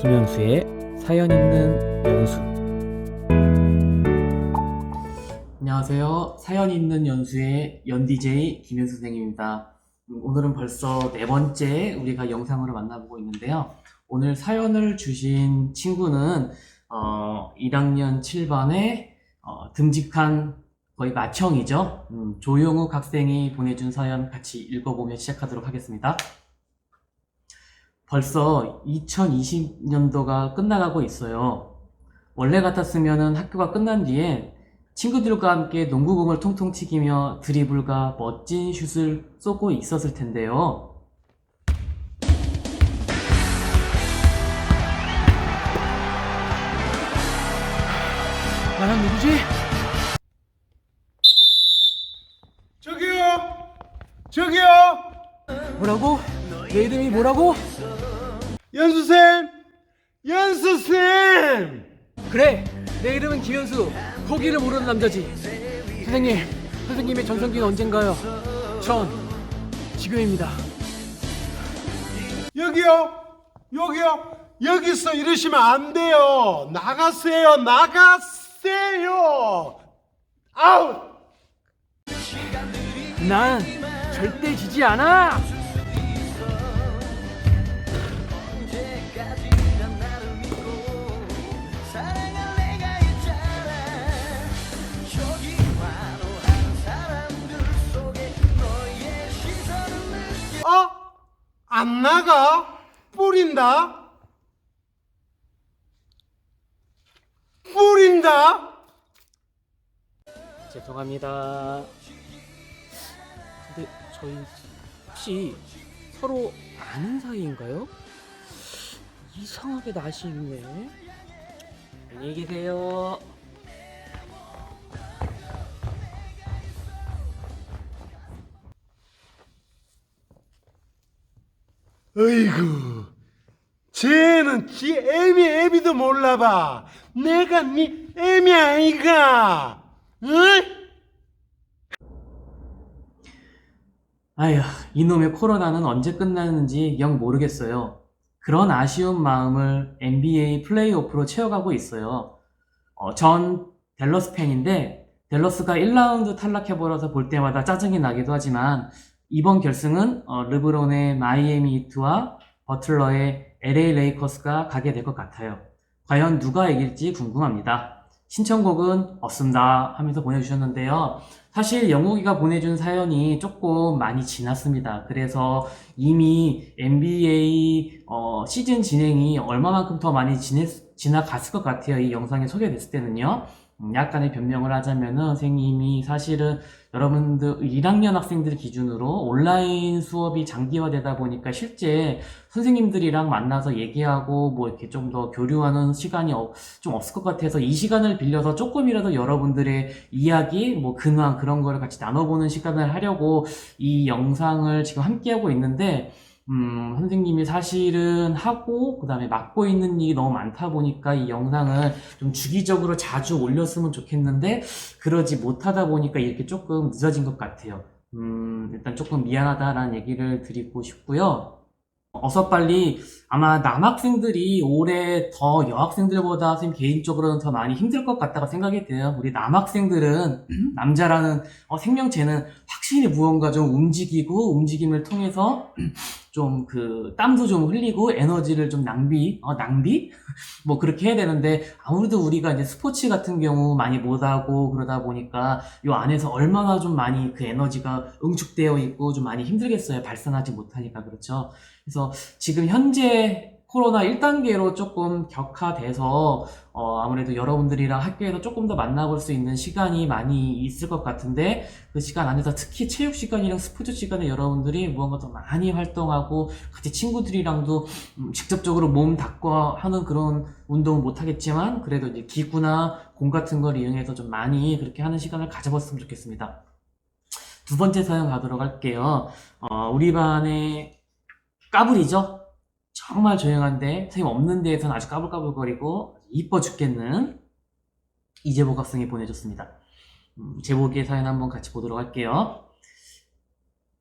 김현수의 사연 있는 연수. 안녕하세요. 사연 있는 연수의 연DJ 김현수 선생님입니다. 음, 오늘은 벌써 네 번째 우리가 영상으로 만나보고 있는데요. 오늘 사연을 주신 친구는 어, 1학년 7반에 어, 듬직한 거의 맏형이죠. 음, 조용욱 학생이 보내준 사연 같이 읽어보며 시작하도록 하겠습니다. 벌써 2020년도가 끝나가고 있어요. 원래 같았으면 학교가 끝난 뒤에 친구들과 함께 농구공을 통통 튀기며 드리블과 멋진 슛을 쏘고 있었을 텐데요. 나는 누구지? 저기요! 저기요! 뭐라고? 내 이름이 뭐라고? 연수쌤! 연수쌤! 그래, 내 이름은 김현수. 거기를 모르는 남자지. 선생님, 선생님의 전성기는 언젠가요? 전 지금입니다. 여기요! 여기요! 여기서 이러시면 안 돼요! 나가세요! 나가세요! 아우! 난 절대 지지 않아. 안 나가? 뿌린다? 뿌린다? 죄송합니다. 근데 저희 혹시 서로 아는 사이인가요? 이상하게 있네. 안녕히 계세요. 어이구, 쟤는 지 애미 애비도 몰라봐. 내가 네 애미 아이가, 응? 아휴, 이놈의 코로나는 언제 끝나는지 영 모르겠어요. 그런 아쉬운 마음을 NBA 플레이오프로 채워가고 있어요. 어, 전 댈러스 팬인데, 댈러스가 1라운드 탈락해버려서 볼 때마다 짜증이 나기도 하지만, 이번 결승은 어, 르브론의 마이애미 히트와 버틀러의 LA 레이커스가 가게 될 것 같아요. 과연 누가 이길지 궁금합니다. 신청곡은 없습니다 하면서 보내주셨는데요. 사실 영욱이가 보내준 사연이 조금 많이 지났습니다. 그래서 이미 NBA 어, 시즌 진행이 얼마만큼 더 많이 지냈, 지나갔을 것 같아요. 이 영상이 소개됐을 때는요. 음, 약간의 변명을 하자면은 선생님이 사실은 여러분들 1학년 학생들 기준으로 온라인 수업이 장기화되다 보니까 실제 선생님들이랑 만나서 얘기하고 뭐 이렇게 좀 더 교류하는 시간이 어- 좀 없을 것 같아서 이 시간을 빌려서 조금이라도 여러분들의 이야기, 뭐 근황 그런 거를 같이 나눠보는 시간을 하려고 이 영상을 지금 함께 하고 있는데 음, 선생님이 사실은 하고 그 다음에 맡고 있는 일이 너무 많다 보니까 이 영상을 좀 주기적으로 자주 올렸으면 좋겠는데 그러지 못하다 보니까 이렇게 조금 늦어진 것 같아요. 음, 일단 조금 미안하다라는 얘기를 드리고 싶고요. 어서 빨리 아마 남학생들이 올해 더 여학생들보다 선생님 개인적으로는 더 많이 힘들 것 같다고 생각이 돼요. 우리 남학생들은 남자라는 어, 생명체는 확실히 무언가 좀 움직이고 움직임을 통해서 좀 그 땀도 좀 흘리고 에너지를 좀 낭비 어 낭비? 뭐 그렇게 해야 되는데 아무래도 우리가 이제 스포츠 같은 경우 많이 못하고 그러다 보니까 요 안에서 얼마나 좀 많이 그 에너지가 응축되어 있고 좀 많이 힘들겠어요. 발산하지 못하니까 그렇죠. 그래서 지금 현재 코로나 1단계로 조금 격화돼서 어, 아무래도 여러분들이랑 학교에서 조금 더 만나볼 수 있는 시간이 많이 있을 것 같은데 그 시간 안에서 특히 체육 시간이랑 스포츠 시간에 여러분들이 무언가 더 많이 활동하고 같이 친구들이랑도 음, 직접적으로 몸 닦고 하는 그런 운동은 못 하겠지만 그래도 이제 기구나 공 같은 걸 이용해서 좀 많이 그렇게 하는 시간을 가져봤으면 좋겠습니다. 두 번째 사연 가도록 할게요. 어, 우리 반의 까불이죠? 정말 조용한데 선생님 없는 데에서는 아주 까불까불거리고 이뻐 죽겠는 이재복 학생이 보내줬습니다. 음, 제복의 사연 한번 같이 보도록 할게요.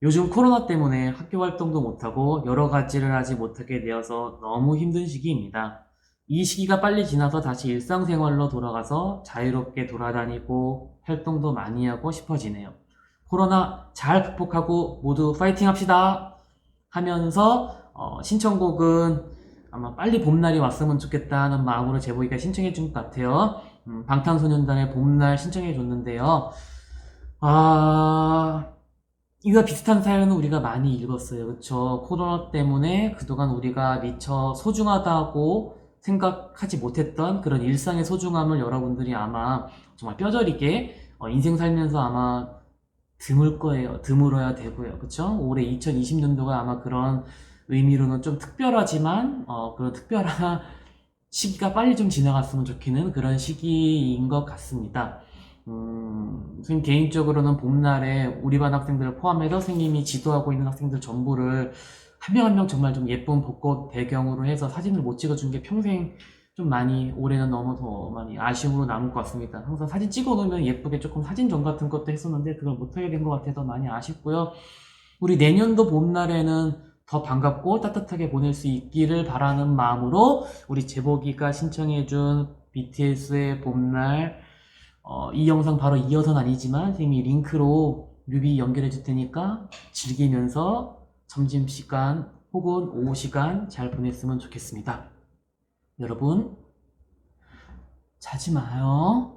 요즘 코로나 때문에 학교 활동도 못하고 여러 가지를 하지 못하게 되어서 너무 힘든 시기입니다. 이 시기가 빨리 지나서 다시 일상생활로 돌아가서 자유롭게 돌아다니고 활동도 많이 하고 싶어지네요. 코로나 잘 극복하고 모두 파이팅 합시다! 하면서 어, 신청곡은 아마 빨리 봄날이 왔으면 좋겠다 하는 마음으로 제보기가 신청해 준 것 같아요. 음, 방탄소년단의 봄날 신청해 줬는데요. 아, 이와 비슷한 사연은 우리가 많이 읽었어요. 그쵸? 코로나 때문에 그동안 우리가 미처 소중하다고 생각하지 못했던 그런 일상의 소중함을 여러분들이 아마 정말 뼈저리게 어, 인생 살면서 아마 드물 거예요. 드물어야 되고요. 그쵸? 올해 2020년도가 아마 그런 의미로는 좀 특별하지만, 어, 그런 특별한 시기가 빨리 좀 지나갔으면 좋겠는 그런 시기인 것 같습니다. 음, 선생님 개인적으로는 봄날에 우리 반 학생들을 포함해서 선생님이 지도하고 있는 학생들 전부를 한명 한 명 정말 좀 예쁜 벚꽃 배경으로 해서 사진을 못 찍어준 게 평생 좀 많이 올해는 너무 더 많이 아쉬움으로 남을 것 같습니다. 항상 사진 찍어 놓으면 예쁘게 조금 사진전 같은 것도 했었는데 그걸 못하게 된 것 같아서 많이 아쉽고요. 우리 내년도 봄날에는 더 반갑고 따뜻하게 보낼 수 있기를 바라는 마음으로 우리 제보기가 신청해준 BTS의 봄날 어, 이 영상 바로 이어서는 아니지만 선생님이 링크로 뮤비 연결해 줄 테니까 즐기면서 점심시간 혹은 오후 시간 잘 보냈으면 좋겠습니다. 여러분, 자지 마요.